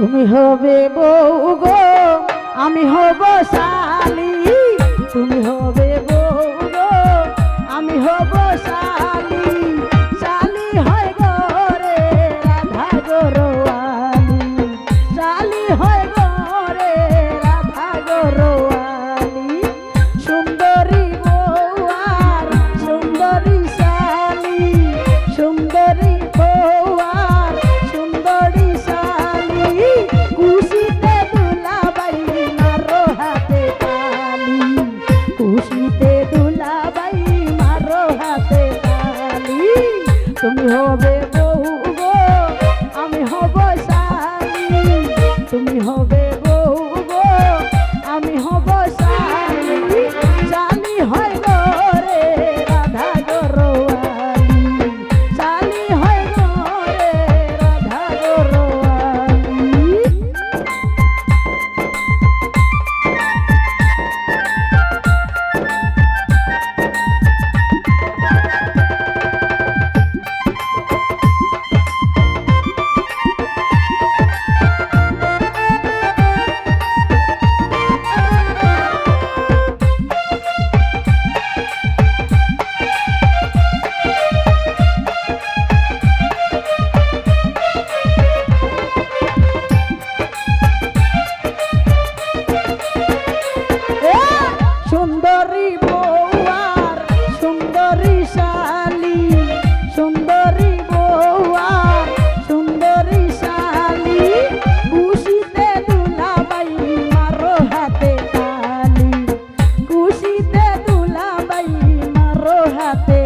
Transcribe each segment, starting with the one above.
তুমি হবে বউ গো আমি হব শালি হাতে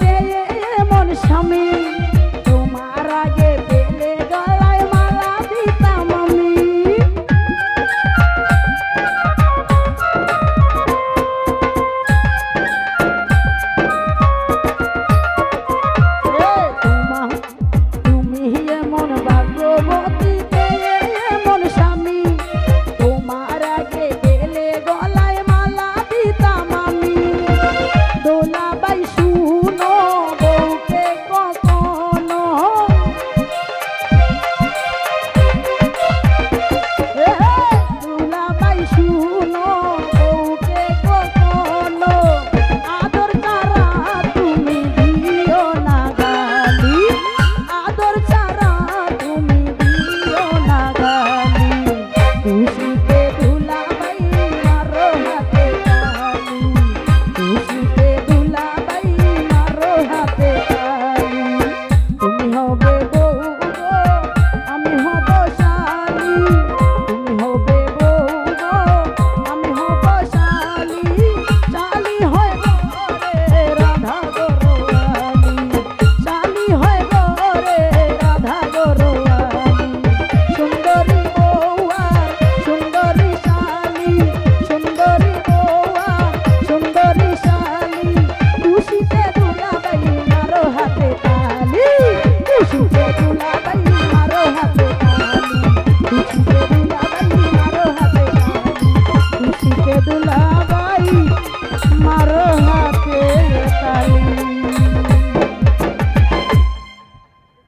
পেয়ে মন স্বামী।